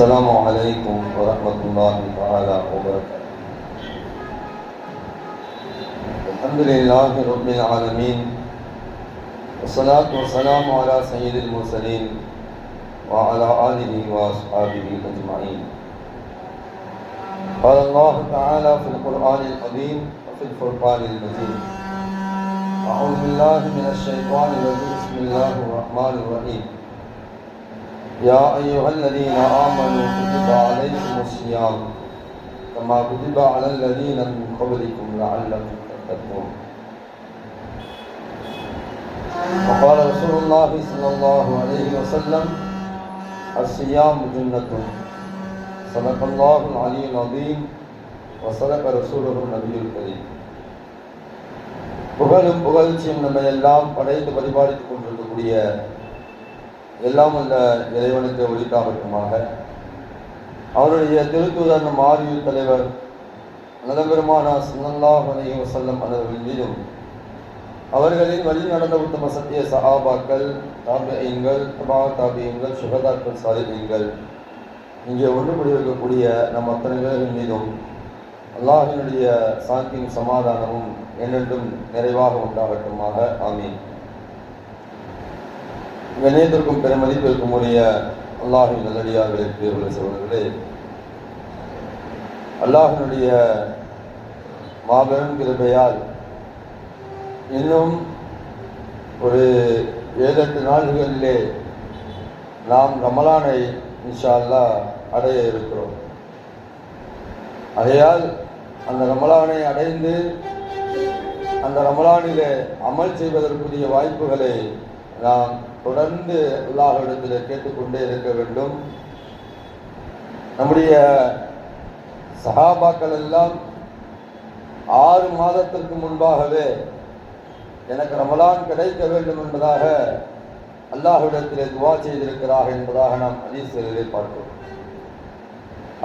السلام عليكم ورحمة الله تعالى وبركاته. الحمد لله رب العالمين والصلاة والسلام على سيد المرسلين وعلى آله وأصحابه أجمعين. قال الله تعالى في القرآن العظيم وفي الفرقان المجيد أعوذ بالله من الشيطان الرجيم. بسم الله الرحمن الرحيم. يا أيها الذين آمنوا كتب عليكم الصيام كما كتب على الذين من قبلكم لعلكم تتقون وقال رسول الله صلى الله عليه وسلم الصيام جنة صدق الله العلي العظيم وصدق رسوله النبي الكريم புகழும் புகழ்ச்சியும் நம்ம எல்லாம் படைத்து பரிபாலித்துக் கொண்டிருக்கக்கூடிய எல்லாம் அந்த இறைவனுக்கு ஒளித்தாகட்டுமாக அவருடைய திருத்தூதர் மாரியு தலைவர் நலபெருமானா சுல்லல்லாஹ் அலைஹி வஸல்லம் அவர்கள் மீதும் அவர்களின் வழி நடந்த உத்தம சத்திய சஹாபாக்கள் தாபியங்கள் தபா தாபியங்கள் சுகதாக்கள் சாலிகள் இங்கே ஒன்று இருக்கக்கூடிய நம் அத்தனை பேர்கள் மீதும் அல்லாஹினுடைய சாந்தியும் சமாதானமும் என்றென்றும் நிறைவாக உண்டாகட்டுமாக. ஆமீன். கணேதற்கும் பெருமதிப்பிற்கும் உரிய அல்லாஹின் நல்லடியார்களுக்கு உள்ள சோழர்களே அல்லாஹினுடைய மாபெரும் கிருபையால் இன்னும் ஒரு ஏழு எட்டு நாள்களிலே நாம் ரமலானை இன்ஷால்லா அடைய இருக்கிறோம். ஆகையால் அந்த ரமலானை அடைந்து அந்த ரமலானிலே அமல் செய்வதற்குரிய வாய்ப்புகளை நாம் தொடர்ந்து அல்லாஹ்விடத்தில் கேட்டுக்கொண்டே இருக்க வேண்டும். நம்முடைய சஹாபாக்கள் எல்லாம் ஆறு மாதத்திற்கு முன்பாகவே எனக்கு ரமலான் கிடைக்க வேண்டும் என்பதாக அல்லாஹ்விடத்திலே துவா செய்திருக்கிறார்கள் என்பதாக நாம் ஹதீஸ்களிலே பார்க்கிறோம்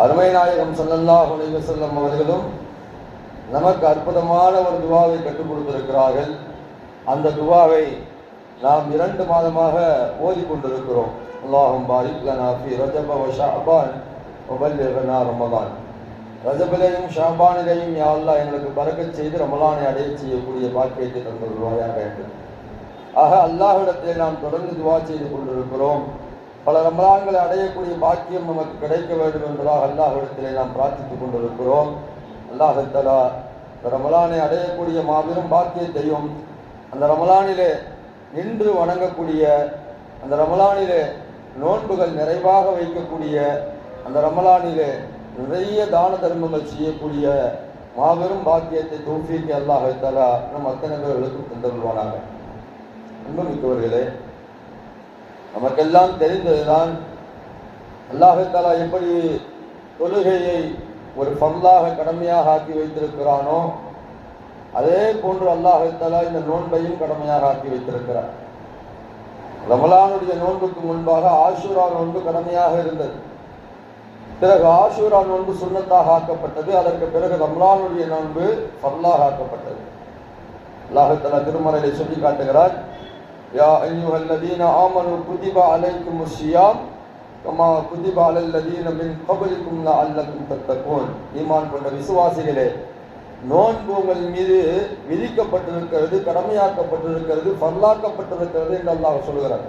அருமை நாயகம் ஸல்லல்லாஹு அலைஹி அவர்களும் நமக்கு அற்புதமான ஒரு துவாவை கற்றுக் கொடுத்திருக்கிறார்கள். அந்த துவாவை நாம் இரண்டு மாதமாக ஓதிக்கொண்டிருக்கிறோம். அல்லாஹும் பாரிக் லனா ஃபி ரஜப வ ஷஅபான் வ ரமலான். ரஜபிலையும் ஷாபானிலையும் யா அல்லாஹ் எங்களுக்கு பறக்கச் செய்து ரமலானை அடைய செய்யக்கூடிய பாக்கியத்தை தந்துள்ளாயாக என்று ஆக அல்லாஹ்விடத்தில் நாம் தொடர்ந்து துவா செய்து கொண்டிருக்கிறோம். பல ரமலான்களை அடையக்கூடிய பாக்கியம் நமக்கு கிடைக்க வேண்டும் என்பதாக அல்லாஹிடத்திலே நாம் பிரார்த்தித்துக் கொண்டிருக்கிறோம். அல்லாஹத்தலா ரமலானை அடையக்கூடிய மாபெரும் பாக்கியத்தையும் அந்த ரமலானிலே நின்று வணங்கக்கூடிய அந்த ரமலானிலே நோன்புகள் நிறைவாக வைக்கக்கூடிய அந்த ரமலானிலே நிறைய தான தர்மங்கள் செய்யக்கூடிய மாபெரும் பாக்கியத்தை தோஃபிக்கு அல்லாஹத்தலா நம் அத்தனை பேர்களுக்கும் தந்தருள்வானாக அன்புமிக்கவர்களே நமக்கெல்லாம் தெரிந்ததுதான் அல்லாஹத்தாலா எப்படி தொழுகையை ஒரு பல்லாக கடமையாக ஆக்கி வைத்திருக்கிறானோ அதே போன்று அல்லாஹத்தாலா இந்த நோன்பையும் கடமையாக ஆக்கி வைத்திருக்கிறார். ரமலானுடைய நோன்புக்கு முன்பாக ஆஷூரா நோன்பு கடமையாக இருந்தது. பிறகு ஆஷூரா நோன்பு சுண்ணத்தாக ஆக்கப்பட்டது. அதற்கு பிறகு ரமலானுடைய நோன்பு பல்லாக ஆக்கப்பட்டது. அல்லாஹத்தாலா திருமறையை சொல்லி காட்டுகிறார் யா ஐயுஹல்லதீன ஆமனு குதிப அலைக்கும் சியாம் கமா குதிப அலல்லதீன மின் கபலிக்கும் லஅல்லக்கும் தத்தகூன். ஈமான் கொண்ட விசுவாசிகளே நோன்பு உங்கள் மீது விதிக்கப்பட்டிருக்கிறது கடமையாக்கப்பட்டிருக்கிறது பல்லாக்கப்பட்டிருக்கிறது என்று அல்லாஹ் சொல்கிறார்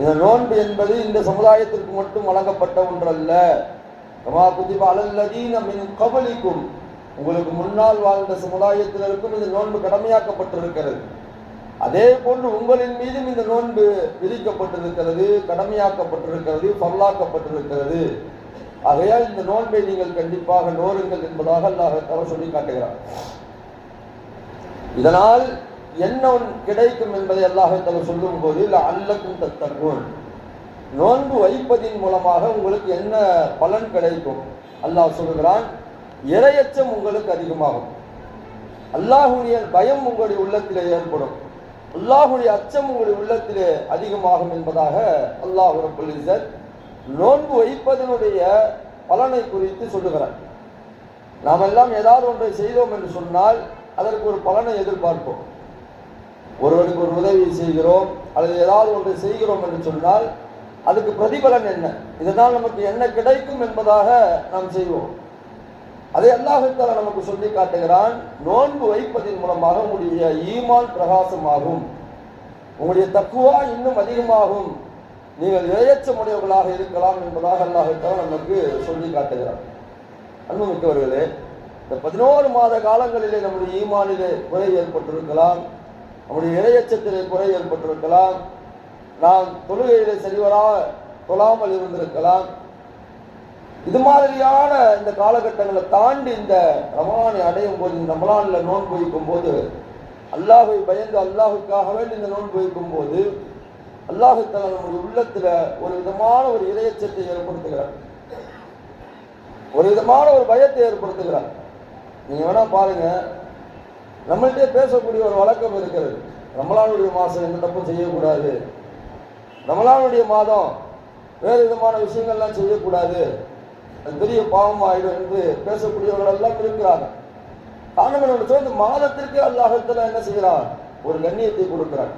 இந்த நோன்பு என்பது இந்த சமுதாயத்திற்கு மட்டும் வழங்கப்பட்ட ஒன்றல்ல. கமா குதிப அலல்லதீன மின் கபலிக்கும் உங்களுக்கு முன்னால் வாழ்ந்த சமுதாயத்தினருக்கும் இந்த நோன்பு கடமையாக்கப்பட்டிருக்கிறது. அதே போன்று உங்களின் மீதும் இந்த நோன்பு விதிக்கப்பட்டிருக்கிறது கடமையாக்கப்பட்டிருக்கிறது பல்லாக்கப்பட்டிருக்கிறது. ஆகையால் இந்த நோன்பை நீங்கள் கண்டிப்பாக நோருங்கள் என்பதாக அல்லாஹ் சொல்லி காட்டுகிறார். இதனால் என்ன கிடைக்கும் என்பதை அல்லாஹால சொல்லும் போது இல்லை அல்லக்கும் தத்தக்கும் நோன்பு வைப்பதின் மூலமாக உங்களுக்கு என்ன பலன் கிடைக்கும்? அல்லாஹ் சொல்லுகிறான் இரையச்சம் உங்களுக்கு அதிகமாகும். அல்லாஹுடைய பயம் உங்களுடைய உள்ளத்திலே ஏற்படும். அல்லாஹுடைய அச்சம் உங்களுடைய உள்ளத்திலே அதிகமாகும் என்பதாக அல்லாஹ் ரபுல் இஸ்ஸத் நோன்பு வைப்பதனுடைய பலனை குறித்து சொல்லுகிறார். நாம் எல்லாம் ஏதாவது ஒன்றை செய்தோம் என்று சொன்னால் அதற்கு ஒரு பலனை எதிர்பார்ப்போம். ஒருவருக்கு ஒரு உதவி செய்கிறோம் அல்லது ஏதாவது ஒன்றை செய்கிறோம் என்று சொன்னால் அதுக்கு பிரதிபலன் என்ன? இதனால் நமக்கு என்ன கிடைக்கும் என்பதாக நாம் செய்வோம். அதை அல்லாஹத்தால நமக்கு சொல்லி காட்டுகிறான் நோன்பு வைப்பதன் மூலமாக உங்களுடைய ஈமான் பிரகாசமாகும். உங்களுடைய தக்குவா இன்னும் அதிகமாகும். நீங்கள் இரையச்சமுடையவர்களாக இருக்கலாம் என்பதாக அல்லாஹுத்தாலா நமக்கு சொல்லி காட்டுகிறான். அன்புமிக்கவர்களே இந்த பதினோரு மாத காலங்களிலே நம்முடைய ஈமானிலே குறை ஏற்பட்டிருக்கலாம் நம்முடைய இரையச்சத்திலே குறை ஏற்பட்டிருக்கலாம் நாம் தொழுகையிலே சரிவரா தொழாமல் இருந்திருக்கலாம். இது மாதிரியான இந்த காலகட்டங்களை தாண்டி இந்த ரமலானை அடையும் போது இந்த ரமலானில் நோன்பு வைக்கும் போது அல்லாஹை பயந்து அல்லாஹுக்காக வேண்டி இந்த நோன்பு வைக்கும் போது அல்லாஹு தலா நம்முடைய உள்ளத்துல ஒரு விதமான ஒரு இரையச்சத்தை ஏற்படுத்துகிறார். ஒரு விதமான ஒரு பயத்தை ஏற்படுத்துகிறார். நீங்க வேணா பாருங்க. நம்மள்கிட்ட பேசக்கூடிய ஒரு வழக்கம் இருக்கிறது. ரமலானுடைய மாதம் எந்த தப்பும் செய்யக்கூடாது. ரமலானுடைய மாதம் வேறு விதமான விஷயங்கள்லாம் செய்யக்கூடாது. அது பெரிய பாவம் ஆயிடும் என்று பேசக்கூடியவர்கள் எல்லாம் இருக்கிறாங்க காரணம் என்ன சொல் இந்த மாதத்திற்கு அல்லாஹத்தில் என்ன செய்கிறான்? ஒரு கண்ணியத்தை கொடுக்கிறார்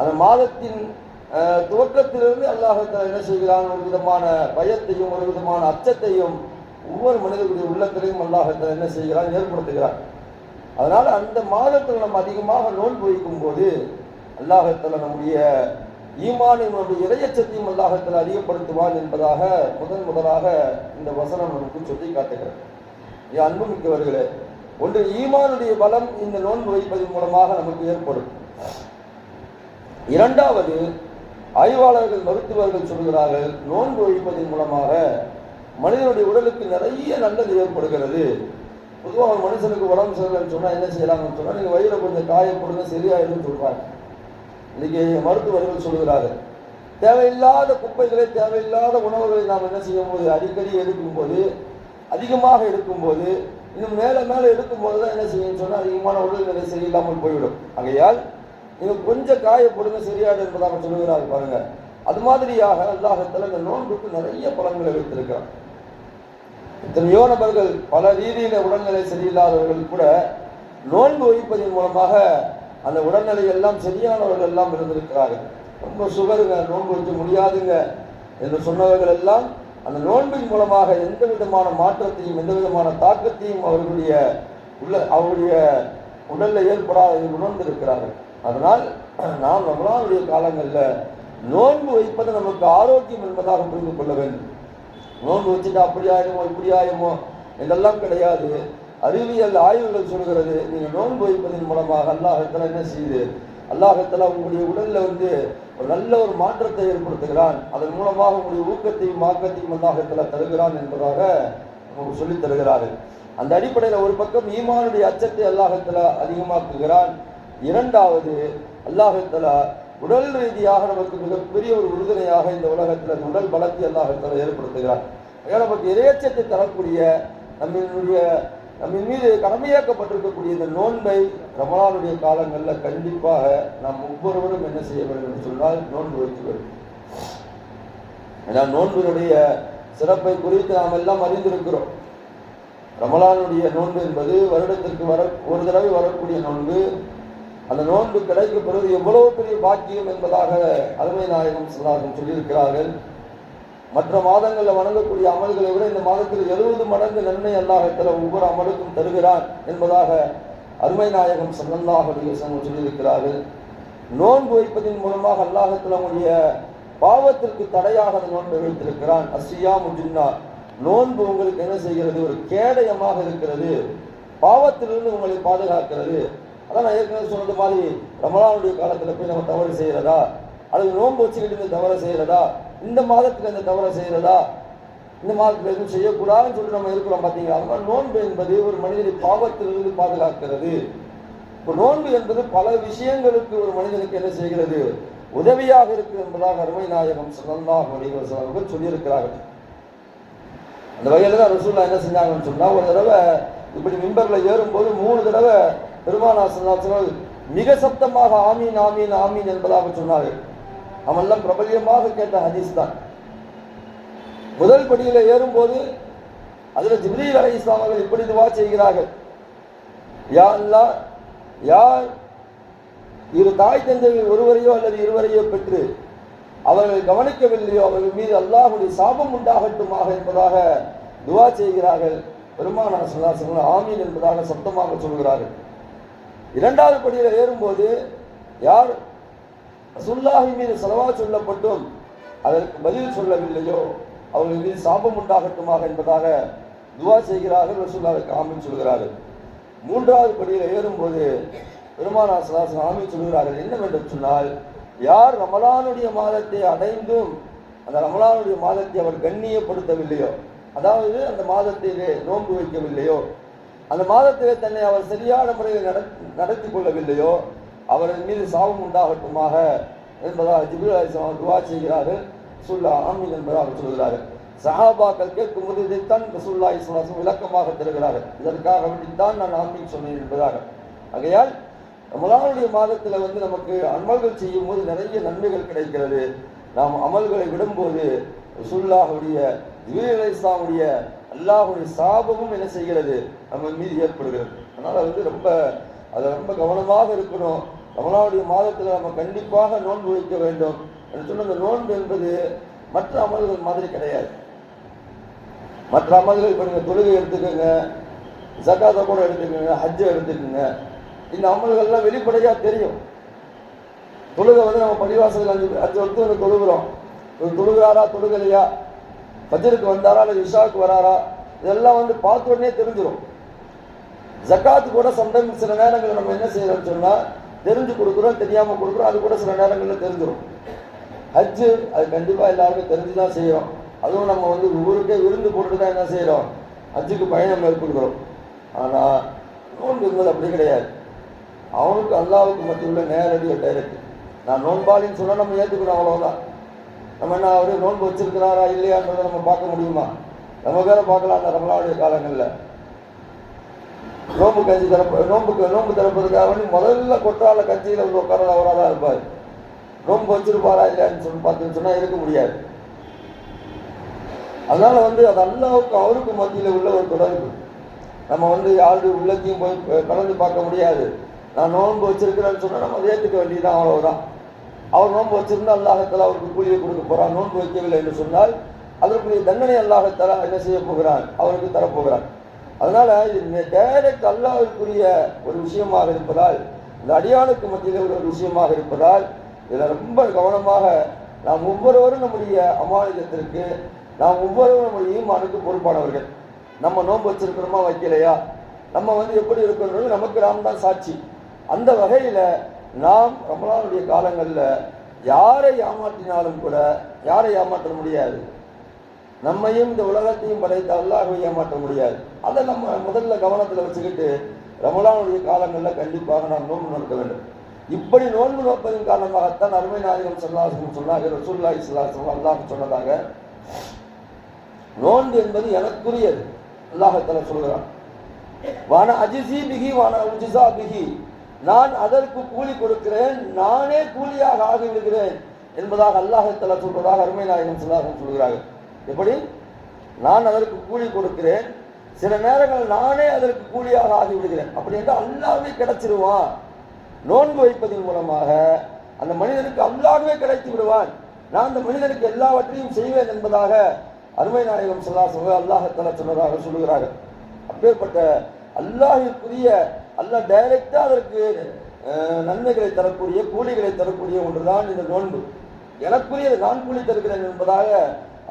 அந்த மாதத்தின் துவக்கத்திலிருந்து அல்லாஹத்துல என்ன செய்கிறான்? ஒரு விதமான பயத்தையும் ஒரு விதமான அச்சத்தையும் ஒவ்வொரு மனிதர்களுடைய உள்ளத்திலையும் அல்லாஹத்துல என்ன செய்கிறான்? ஏற்படுத்துகிறான். அதனால் அந்த மாதத்தில் நம்ம அதிகமாக நோன்பு வைக்கும் போது அல்லாஹத்தில் நம்முடைய ஈமானினுடைய நம்முடைய அல்லாஹத்தில் அதிகப்படுத்துவான் என்பதாக முதன் முதலாக இந்த வசனம் நமக்கு சொல்லி காட்டுகிறது. என் அன்புமிக்கவர்களே ஒன்று ஈமானுடைய பலம் இந்த நோன்பு வைப்பதன் மூலமாக நமக்கு ஏற்படும். இரண்டாவது ஆய்வாளர்கள் மருத்துவர்கள் சொல்கிறார்கள் நோன்பு வைப்பதன் மூலமாக மனிதனுடைய உடலுக்கு நிறைய நல்லது ஏற்படுகிறது. பொதுவாக ஒரு மனுஷனுக்கு உடம்பு சரியில்லைன்னு சொன்னால் என்ன செய்யலாம்னு சொன்னால் நீங்கள் வயிறு கொஞ்சம் காயப்படுங்க சரியாயிடும் சொல்கிறாங்க இன்னைக்கு மருத்துவர்கள் சொல்கிறார்கள் தேவையில்லாத குப்பைகளை தேவையில்லாத உணவுகளை நாம் என்ன செய்யும் போது அடிக்கடி எடுக்கும்போது அதிகமாக எடுக்கும்போது இன்னும் மேலே மேலே எடுக்கும்போது தான் என்ன செய்யும் சொன்னால் அதிகமான உடல்நிலை சரியில்லாமல் போய்விடும். ஆகையால் நீங்கள் கொஞ்சம் காயப்படுங்க சரியாது என்பதாக சொல்லுகிறார் பாருங்க. அது மாதிரியாக அல்லாஹத்தில் இந்த நோன்புக்கு நிறைய பலன்களை வைத்திருக்கிறான் எத்தனையோ நபர்கள் பல ரீதியில உடல்நிலை சரியில்லாதவர்கள் கூட நோன்பு வைப்பதன் மூலமாக அந்த உடல்நிலை எல்லாம் சரியானவர்கள் எல்லாம் இருந்திருக்கிறார்கள். ரொம்ப சுகருங்க நோன்பு வைக்க முடியாதுங்க என்று சொன்னவர்கள் எல்லாம் அந்த நோன்பின் மூலமாக எந்த விதமான மாற்றத்தையும் எந்த விதமான தாக்கத்தையும் அவர்களுடைய உள்ள அவருடைய உடல்ல ஏற்படாத உணர்ந்திருக்கிறார்கள். அதனால் நாம் ரமலானுடைய காலங்களில் நோன்பு வைப்பது நமக்கு ஆரோக்கியம் என்பதாக புரிந்து கொள்ள வேண்டும். நோன்பு வச்சுட்டு அப்படி ஆயுமோ இப்படி ஆயுமோ இதெல்லாம் கிடையாது. அறிவியல் ஆய்வுகள் சொல்கிறது நீங்கள் நோன்பு வைப்பதன் மூலமாக அல்லாஹத்தில் என்ன செய்யுது அல்லாஹத்தில் உங்களுடைய உடலில் வந்து ஒரு நல்ல ஒரு மாற்றத்தை ஏற்படுத்துகிறான். அதன் மூலமாக உங்களுடைய ஊக்கத்தையும் மாக்கத்தையும் அல்லாஹத்தில் தருகிறான் என்பதாக நமக்கு சொல்லித் தருகிறார்கள். அந்த அடிப்படையில் ஒரு பக்கம் ஈமானுடைய அச்சத்தை அல்லாஹத்தில் அதிகமாக்குகிறான். இரண்டாவது அல்லாஹத்தலா உடல் ரீதியாக நமக்கு மிகப்பெரிய ஒரு உறுதுணையாக இந்த உலகத்தில் அந்த உடல் பலத்தை அல்லாஹத்தலா ஏற்படுத்துகிறார் ஏன்னா நமக்கு இறையச்சத்தை தரக்கூடிய நம்மளுடைய நம்மின் மீது கடமையாக்கப்பட்டிருக்கக்கூடிய இந்த நோன்பை ரமலானுடைய காலங்களில் கண்டிப்பாக நாம் ஒவ்வொருவரும் என்ன செய்ய வேண்டும் என்று சொன்னால் நோன்பு வைத்து வேண்டும். ஏன்னா நோன்பினுடைய சிறப்பை குறித்து நாம் எல்லாம் அறிந்திருக்கிறோம். ரமலானுடைய நோன்பு என்பது வருடத்திற்கு வர ஒரு தடவை வரக்கூடிய நோன்பு அந்த நோன்பு கிடைக்க பிறகு எவ்வளவு பெரிய பாக்கியம் என்பதாக அருமை நாயகம் சொல்லார்கள் சொல்லியிருக்கிறார்கள். மற்ற மாதங்களில் வணங்கக்கூடிய அமல்களை விட இந்த மாதத்தில் எழுபது மடங்கு நன்மை அல்லாஹத்தில் ஒவ்வொரு அமலுக்கும் தருகிறான் என்பதாக அருமை நாயகம் சல்லல்லாஹ் சொல்லியிருக்கிறார்கள். நோன்பு வைப்பதன் மூலமாக அல்லாஹத்தில் அவனுடைய பாவத்திற்கு தடையாக அந்த நோன்பை வைத்திருக்கிறான். அசியா முஜின்னா நோன்பு உங்களுக்கு என்ன செய்கிறது? ஒரு கேடயமாக இருக்கிறது. பாவத்திலிருந்து உங்களை பாதுகாக்கிறது. அதான் நான் ஏற்கனவே சொன்னது மாதிரி ரமலானுடைய காலத்தில் போய் நம்ம தவறு செய்கிறதா அல்லது நோன்பு வச்சுக்கிட்டு இந்த தவறை செய்கிறதா இந்த மாதத்தில் இந்த தவறை செய்கிறதா இந்த மாதத்தில் எதுவும் செய்யக்கூடாதுன்னு சொல்லிட்டு நம்ம இருக்கிறோம் பார்த்தீங்களா அது மாதிரி நோன்பு என்பது ஒரு மனிதனை பாவத்திலிருந்து பாதுகாக்கிறது. இப்போ நோன்பு என்பது பல விஷயங்களுக்கு ஒரு மனிதனுக்கு என்ன செய்கிறது? உதவியாக இருக்கு என்பதாக அருமை நாயகம் சல்லாஹ் அலிவசம் அவர்கள் சொல்லியிருக்கிறார்கள். அந்த வகையில் தான் ரசூல்லா என்ன செஞ்சாங்கன்னு சொன்னால் ஒரு தடவை இப்படி மிம்பர்ல ஏறும்போது மூணு தடவை பெருமானா மிக சப்தமாக ஆமீன் ஆமீன் ஆமீன் என்பதாக சொன்னார்கள். அவெல்லாம் பிரபலியமாக கேட்ட ஹதீஸ் தான். முதல் படியில ஏறும்போது அதில் ஜிப்ரீல் அலை இஸ்லாம் அவர்கள் இப்படி துவா செய்கிறார்கள். யா அல்லா யார் இரு தாய் தந்தைகள் ஒருவரையோ அல்லது இருவரையோ பெற்று அவர்கள் கவனிக்கவில்லையோ அவர்கள் மீது அல்லாஹுடைய சாபம் உண்டாகட்டுமாக என்பதாக துவா செய்கிறார்கள். பெருமானார் சுல்லாசங்கள் ஆமீன் என்பதாக சத்தமாக சொல்கிறார்கள். இரண்டாவது படியில் ஏறும்போது யார் சுல்லாஹி மீது செலவா சொல்லப்பட்டும் அதற்கு பதில் சொல்லவில்லையோ அவர்கள் மீது சாபம் உண்டாகட்டுமாக என்பதாக துவா செய்கிறார்கள் ரசூல்லாவுக்கு ஆமீன் சொல்கிறார்கள். மூன்றாவது படியில் ஏறும்போது பெருமானா சலாசன் ஆமீன் சொல்கிறார்கள். என்னவென்று சொன்னால் யார் ரமலானுடைய மாதத்தை அடைந்தும் அந்த ரமலானுடைய மாதத்தை அவர் கண்ணியப்படுத்தவில்லையோ அதாவது அந்த மாதத்திலே நோன்பு வைக்கவில்லையோ அந்த மாதத்திலே தன்னை அவர் சரியான முறையில் நடத்தி கொள்ளவில்லையோ அவரின் மீது சாபம் உண்டாகட்டுமாக என்பதாக ஜிபுல் அலிஸ்லாம் துவா செய்கிறார்கள். சுல்லா ஆமீன் என்பதாக சொல்கிறார்கள். சஹாபாக்கள் கேட்கும் போது இதைத்தான் ரசூல்லா இஸ்லாசம் விளக்கமாக தருகிறார்கள். இதற்காக வேண்டித்தான் நான் ஆமீன் சொன்னேன் என்பதாக. ஆகையால் முதலாளுடைய மாதத்தில் வந்து நமக்கு அமல்கள் செய்யும் போது நிறைய நன்மைகள் கிடைக்கிறது. நாம் அமல்களை விடும்போது ரசூல்லாவுடைய ஜிபில் இஸ்லாமுடைய அல்லாஹுடைய சாபமும் என்ன செய்கிறது? நம்ம மீது ஏற்படுகிறது. அதனால வந்து ரொம்ப அதை ரொம்ப கவனமாக இருக்கணும். ரமலானுடைய மாதத்தில் நம்ம கண்டிப்பாக நோன்பு வைக்க வேண்டும். என்று சொன்ன அந்த நோன்பு என்பது மற்ற அமல்கள் மாதிரி கிடையாது. மற்ற அமல்கள் இப்போ நீங்கள் தொழுகை எடுத்துக்கோங்க ஜக்காத்தை கூட எடுத்துக்கோங்க ஹஜ்ஜை எடுத்துக்கோங்க. இந்த அமல்கள்லாம் வெளிப்படையாக தெரியும். தொழுகை வந்து நம்ம பள்ளிவாசல் அஞ்சு அஞ்சு வருஷம் வந்து தொழுகிறோம். ஒரு தொழுகிறாரா தொழுகலையா? பஜருக்கு வந்தாரா இல்லை விஷாவுக்கு வராரா? இதெல்லாம் வந்து பார்த்த உடனே தெரிஞ்சிடும் ஜக்காத்து கூட சம்டைம் சில நேரங்களில் நம்ம என்ன செய்யறோம்னு சொன்னால் தெரிஞ்சு கொடுக்குறோம் தெரியாமல் கொடுக்குறோம் அது கூட சில நேரங்களில் தெரிஞ்சிடும் ஹஜ்ஜு அது கண்டிப்பாக எல்லாருமே தெரிஞ்சு தான் செய்கிறோம் அதுவும் நம்ம வந்து ஊருக்கே விருந்து போட்டு தான் என்ன செய்கிறோம் ஹஜ்ஜுக்கு பயணம் மேற்கொள்கிறோம். ஆனால் நோன்பு என்பது அப்படி கிடையாது. அவனுக்கு அல்லாவுக்கு மத்தியுள்ள நேரடியாக டைரக்ட் நான் நோன்பாளின்னு சொன்னால் நம்ம ஏற்றுக்கணும் அவ்வளோதான் நம்ம என்ன அவரு நோன்பு வச்சிருக்கிறாரா இல்லையான்றதை நம்ம பார்க்க முடியுமா? நம்ம பார்க்கலாம் அந்த ரமலாவுடைய காலங்களில். நோம்பு கஞ்சி திறப்பு நோம்புக்கு நோம்பு திறப்பதுக்காக வேண்டி முதல்ல கொட்டால கஞ்சியில் வந்து உட்கார அவராக தான் இருப்பார். நோம்பு வச்சிருப்பாரா இல்லையான்னு சொல்லி பார்த்துன்னு சொன்னால் இருக்க முடியாது. அதனால வந்து அது அல்லாவுக்கும் அவருக்கும் மத்தியில் உள்ள ஒரு தொடர்பு. நம்ம வந்து யாருடைய உள்ளத்தையும் போய் கலந்து பார்க்க முடியாது. நான் நோன்பு வச்சிருக்கிறேன்னு சொன்னால் நம்ம ஏற்றுக்க வேண்டியதுதான் அவ்வளவுதான். அவர் நோன்பு வச்சிருந்தா அல்லாஹத்தால அவருக்கு கூலியை கொடுக்க போறான். நோன்பு வைக்கவில்லை என்று சொன்னால் அதற்குரிய தண்டனை அல்லாஹத்தால என்ன செய்ய போகிறான்? அவருக்கு தரப்போகிறான் அதனால இது டைரக்ட் அல்லாவிற்குரிய ஒரு விஷயமாக இருப்பதால் இந்த அடியானுக்கு மத்தியில் உள்ள ஒரு விஷயமாக இருப்பதால் இதில் ரொம்ப கவனமாக நாம் ஒவ்வொருவரும் நம்முடைய அமானிதத்திற்கு நாம் ஒவ்வொருவரும் நம்முடைய ஈமானுக்கு பொறுப்பானவர்கள். நம்ம நோன்பு வச்சிருக்கிறோமா வைக்கலையா? நம்ம வந்து எப்படி இருக்கிறோம் நமக்கு நாம் தான் சாட்சி. அந்த வகையில் நாம் ரமலானுடைய காலங்களில் யாரை ஏமாற்றினாலும் கூட யாரை ஏமாற்ற முடியாது. நம்மையும் இந்த உலகத்தையும் படைத்த அல்லாஹை ஏமாற்ற முடியாது. அதை நம்ம முதல்ல கவனத்தில் வச்சுக்கிட்டு ரமலானுடைய காலங்களில் கண்டிப்பாக நாம் நோன்பு நோக்க வேண்டும். இப்படி நோன்பு நோப்பதன் காரணமாகத்தான் அருமை நாயகம் சொல்லாசம் சொன்னாங்க ரசூல்லா இஸ்லாசம் அல்லாஹ் சொன்னதாக. நோன்பு என்பது எனக்குரியது. அல்லாஹத்தில் சொல்கிறான் வான அஜிசி பிகி வான உஜிசா பிகி நான் அதற்கு கூலி கொடுக்கிறேன் நானே கூலியாக ஆகிவிடுகிறேன் என்பதாக அல்லாஹத்தால சொல்வதாக அருமை நாயகம் சொல்லாசம் சொல்கிறார்கள். எப்படி? நான் அதற்கு கூலி கொடுக்கிறேன் சில நேரங்கள் நானே அதற்கு கூலியாக ஆகிவிடுகிறேன். அப்படி என்றால் அல்லாவே கிடைச்சிருவான். நோன்பு வைப்பதன் மூலமாக அந்த மனிதனுக்கு அல்லாகவே கிடைத்து விடுவான். நான் அந்த மனிதனுக்கு எல்லாவற்றையும் செய்வேன் என்பதாக அருமை நாயகம் சொல்லா சொல்ல அல்லாஹத்தல சொன்னதாக சொல்லுகிறார்கள் அப்பேற்பட்ட அல்லாஹிற்குரிய அல்ல டைரக்டா அதற்கு நன்மைகளை தரக்கூடிய கூலிகளை தரக்கூடிய ஒன்றுதான் இந்த நோன்பு. எனக்குரியது நான் கூலி தருகிறேன் என்பதாக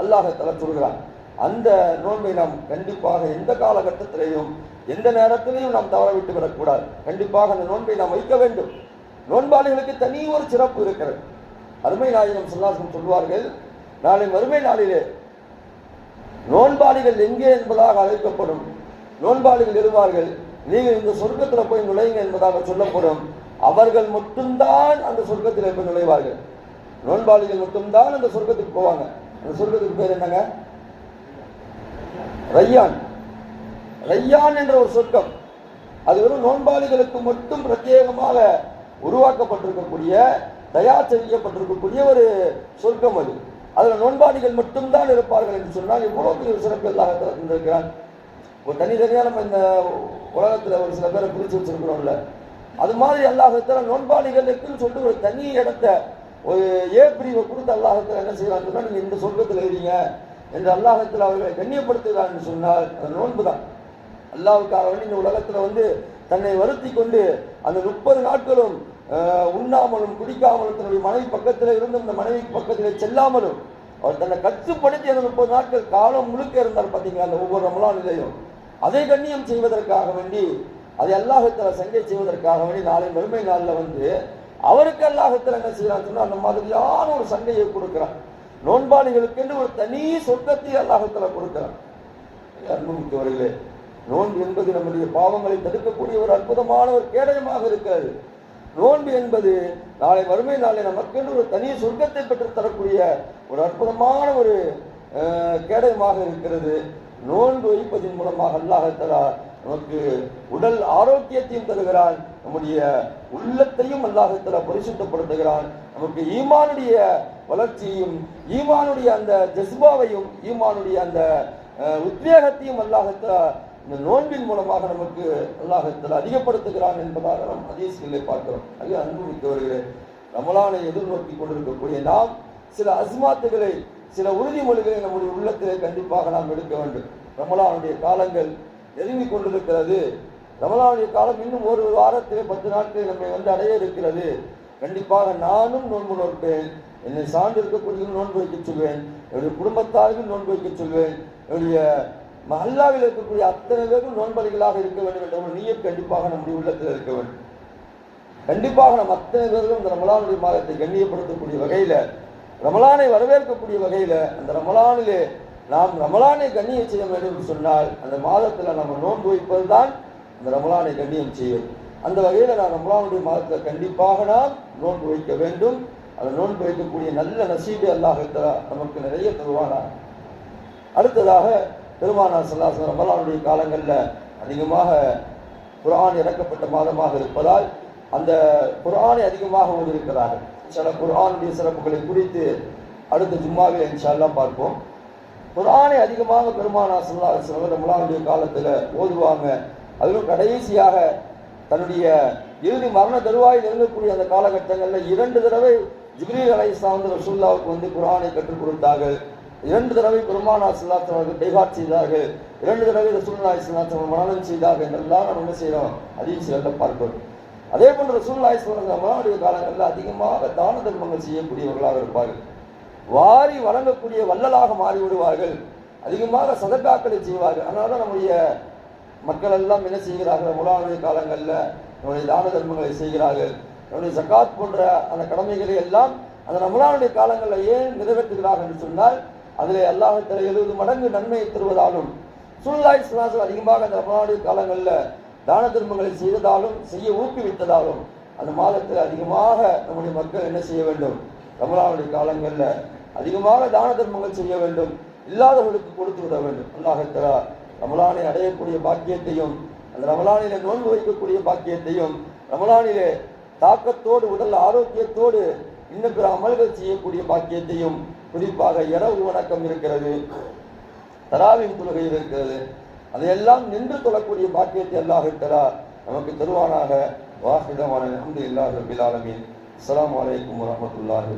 அல்லாஹத்தல சொல்கிறான். அந்த நோன்பை நாம் கண்டிப்பாக எந்த காலகட்டத்திலேயும் எந்த நேரத்திலையும் நாம் தவற விட்டு விடக்கூடாது. கண்டிப்பாக அந்த நோன்பை நாம் வைக்க வேண்டும். நோன்பாளிகளுக்கு தனி ஒரு சிறப்பு இருக்கிறது. அருமை நாயகம் சொல்லாசம் சொல்வார்கள் நாளை மறுமை நாளிலே நோன்பாளிகள் எங்கே என்பதாக அழைக்கப்படும். நோன்பாளிகள் இருவார்கள் நீங்கள் இந்த சொர்க்கத்தில் போய் நுழையுங்க என்பதாக சொல்லப்படும். அவர்கள் மட்டும்தான் அந்த சொர்க்கத்தில் போய் நுழைவார்கள். நோன்பாளிகள் மட்டும்தான் அந்த சொர்க்கத்துக்கு போவாங்க. அந்த சொர்க்கத்துக்கு பேர் என்னங்க? ரையான். ரையான் என்ற ஒரு சொர்க்கம். அது வெறும் நோன்பாளிகளுக்கு மட்டும் பிரத்யேகமாக உருவாக்கப்பட்டிருக்கக்கூடிய தயார் செய்யப்பட்டிருக்கக்கூடிய ஒரு சொர்க்கம் அது. அதில் நோன்பாளிகள் மட்டும்தான் இருப்பார்கள் என்று சொன்னால் இவ்வளோ பெரிய சிறப்பு இல்லாத இருந்திருக்கிறான். ஒரு தனித்தனியா நம்ம இந்த உலகத்தில் ஒரு சில பேரை பிரிச்சு வச்சுருக்கிறோம்ல. அது மாதிரி அல்லாஹத்தில் நோன்பாளிகளுக்குன்னு சொல்லிட்டு ஒரு தனி இடத்தை ஒரு ஏ பிரிவை கொடுத்து அல்லாஹத்தில் என்ன செய்வாங்கன்னா நீங்கள் இந்த சொர்க்கத்தில் இருங்க என்று அல்லாஹத்தில் அவர்களை கண்ணியப்படுத்துகிறான்னு சொன்னால் அது நோன்பு தான். அல்லாவுக்காக வேண்டி இந்த உலகத்தில் வந்து தன்னை வருத்தி கொண்டு அந்த முப்பது நாட்களும் உண்ணாமலும் குடிக்காமலும் தன்னுடைய மனைவி பக்கத்தில் இருந்தும் இந்த மனைவி பக்கத்தில் செல்லாமலும் அவர் தன்னை கட்டுப்படுத்தி அந்த முப்பது நாட்கள் காலம் முழுக்க இருந்தார் பார்த்தீங்களா அந்த ஒவ்வொரு ரமலானிலையும் அதை கண்ணியம் செய்வதற்காக வேண்டி அதை அல்லாஹத்தில் சங்கை செய்வதற்காக வேண்டி நாளை மறுமை நாளில் வந்து அவருக்கு அல்லாஹத்தில் என்ன செய்யறான்னு சொன்னால் அந்த மாதிரியான ஒரு சங்கையை கொடுக்குறான் நோன்பாளிகளுக்கென்று ஒரு தனி சொர்க்கத்தை அல்லாஹத்தில் கொடுக்குறான் அன்புமிக்கவர்களே நோன்பு என்பது நம்முடைய பாவங்களை தடுக்கக்கூடிய ஒரு அற்புதமான ஒரு கேடயமாக இருக்கிறது நோன்பு என்பது நாளை வறுமை நாளை நமக்கென்று ஒரு தனி சொர்க்கத்தை பெற்று தரக்கூடிய ஒரு அற்புதமான ஒரு கேடயமாக இருக்கிறது. நோன்பு வைப்பதன் மூலமாக அல்லாஹத்தலா நமக்கு உடல் ஆரோக்கியத்தையும் தருகிறான். நம்முடைய உள்ளத்தையும் அல்லாஹத்தலா பரிசுத்தப்படுத்துகிறான். நமக்கு ஈமானுடைய வளர்ச்சியையும் ஈமானுடைய அந்த ஜஸ்பாவையும் ஈமானுடைய அந்த உத்வேகத்தையும் உத்வேகத்தையும் அல்லாஹத்தலா இந்த நோன்பின் மூலமாக நமக்கு அல்லாஹத்தில் அதிகப்படுத்துகிறான் என்பதாக நாம் அதிசயங்களை பார்க்கிறோம். அது அன்புமிக்கவர்களே ரமலானை எதிர்நோக்கி கொண்டிருக்கக்கூடிய நாம் சில அஸ்மாத்துகளை சில உறுதிமொழிகளை நம்முடைய உள்ளத்திலே கண்டிப்பாக நாம் எடுக்க வேண்டும். ரமலானுடைய காலங்கள் நெருங்கிக் கொண்டிருக்கிறது. ரமலானுடைய காலம் இன்னும் ஒரு வாரத்திலே பத்து நாட்கள் நம்மை வந்து அடைய இருக்கிறது. கண்டிப்பாக நானும் நோன்பு நோற்பேன். என்னை சார்ந்து இருக்கக்கூடிய நோன்பு வைக்க சொல்வேன். என்னுடைய குடும்பத்தார்கள் நோன்பு வைக்க சொல்வேன். என்னுடைய மஹல்லாவில் இருக்கக்கூடிய அத்தனை பேரும் நோன்பலிகளாக இருக்க வேண்டும் என்ற ஒரு நீயம் கண்டிப்பாக நம்முடைய உள்ளத்தில் இருக்க வேண்டும். கண்டிப்பாக நம் அத்தனை பேர்களும் இந்த ரமலானுடைய மாதத்தை கண்ணியப்படுத்தக்கூடிய வகையில ரமலானை வரவேற்கக்கூடிய வகையில அந்த ரமலானிலே நாம் ரமலானை கண்ணியம் செய்ய வேண்டும் என்று சொன்னால் அந்த மாதத்துல நம்ம நோன்பு வைப்பதுதான் அந்த ரமலானை கண்ணியம் செய்யும். அந்த வகையில நான் ரமலானுடைய மாதத்தில் கண்டிப்பாக நாம் நோன்பு வைக்க வேண்டும். அந்த நோன்பு வைக்கக்கூடிய நல்ல நசீபை அல்லாஹ் நமக்கு நிறைய தருவானார் அடுத்ததாக பெருமானார் சல்லாசன் ரமலானுடைய காலங்களில் அதிகமாக குரான் இறக்கப்பட்ட மாதமாக இருப்பதால் அந்த குரானை அதிகமாக ஓதிருக்கிறார்கள் சில குரானுடைய சிறப்புகளை குறித்து அடுத்த ஜும்மாவில் இன்ஷால்லாம் பார்ப்போம். குரானை அதிகமாக பெருமானார் சல்லாஹ் ரமலானுடைய காலத்தில் ஓதுவாங்க. அதிலும் கடைசியாக தன்னுடைய இறுதி மரண தருவாயில் இருக்கக்கூடிய அந்த காலகட்டங்களில் இரண்டு தடவை ஜிப்ரீல் அலைஸ்லாம் வந்து ரசூல்லாவுக்கு வந்து குரானை கற்றுக் கொடுத்தார்கள். இரண்டு தடவை பெருமானா சில்லாத்தவர்கள் கைகாட் செய்தார்கள். இரண்டு தடவை ரசூல்லாய் இஸ்லாத்தம் மரணம் செய்தார்கள் என்றெல்லாம் நம்ம என்ன செய்யறோம்? அதிக பார்க்கிறோம் அதே போன்று ரசூல்லாய் இஸ்லாம் காலங்களில் அதிகமாக தான தர்மங்கள் செய்யக்கூடியவர்களாக இருப்பார்கள். வாரி வழங்கக்கூடிய வள்ளலாக மாறி விடுவார்கள் அதிகமாக சதக்காக்களை செய்வார்கள். அதனால தான் நம்முடைய மக்கள் எல்லாம் என்ன செய்கிறார்கள்? முலாவுடைய காலங்களில் நம்முடைய தான தர்மங்களை செய்கிறார்கள். நம்முடைய சக்காத் போன்ற அந்த கடமைகளை எல்லாம் அந்த ரமலானுடைய காலங்களில் ஏன் நிறைவேற்றுகிறார்கள் என்று சொன்னால் அதில் அல்லாஹத்தில் எழுபது மடங்கு நன்மையை தருவதாலும் சுல்லாய் சுலாசம் அதிகமாக அந்த ரமணாடு காலங்களில் தான தர்மங்களை செய்ததாலும் செய்ய ஊக்குவித்ததாலும் அந்த மாதத்தில் அதிகமாக நம்முடைய மக்கள் என்ன செய்ய வேண்டும்? ரமலானுடைய காலங்களில் அதிகமாக தான தர்மங்கள் செய்ய வேண்டும் இல்லாதவர்களுக்கு கொடுத்து விட வேண்டும். அல்லாஹத்தரா ரமலானை அடையக்கூடிய பாக்கியத்தையும் அந்த ரமலானிலே நோன்பு வைக்கக்கூடிய பாக்கியத்தையும் ரமலானிலே தாக்கத்தோடு உடல் ஆரோக்கியத்தோடு இன்னும் பிற அமல்கள் செய்யக்கூடிய பாக்கியத்தையும் குறிப்பாக இரவு வணக்கம் இருக்கிறது தராவின் தொழுகை இருக்கிறது அதையெல்லாம் நின்று தொழக்கூடிய பாக்கியத்தை அல்லாஹ் இருக்கிறார் நமக்கு தருவானாக. வாஹிதமான அஹமது இல்லாத ரபில் ஆலமின் அஸ்லாம் வலைக்கம் வரமத்துல்லாஹ்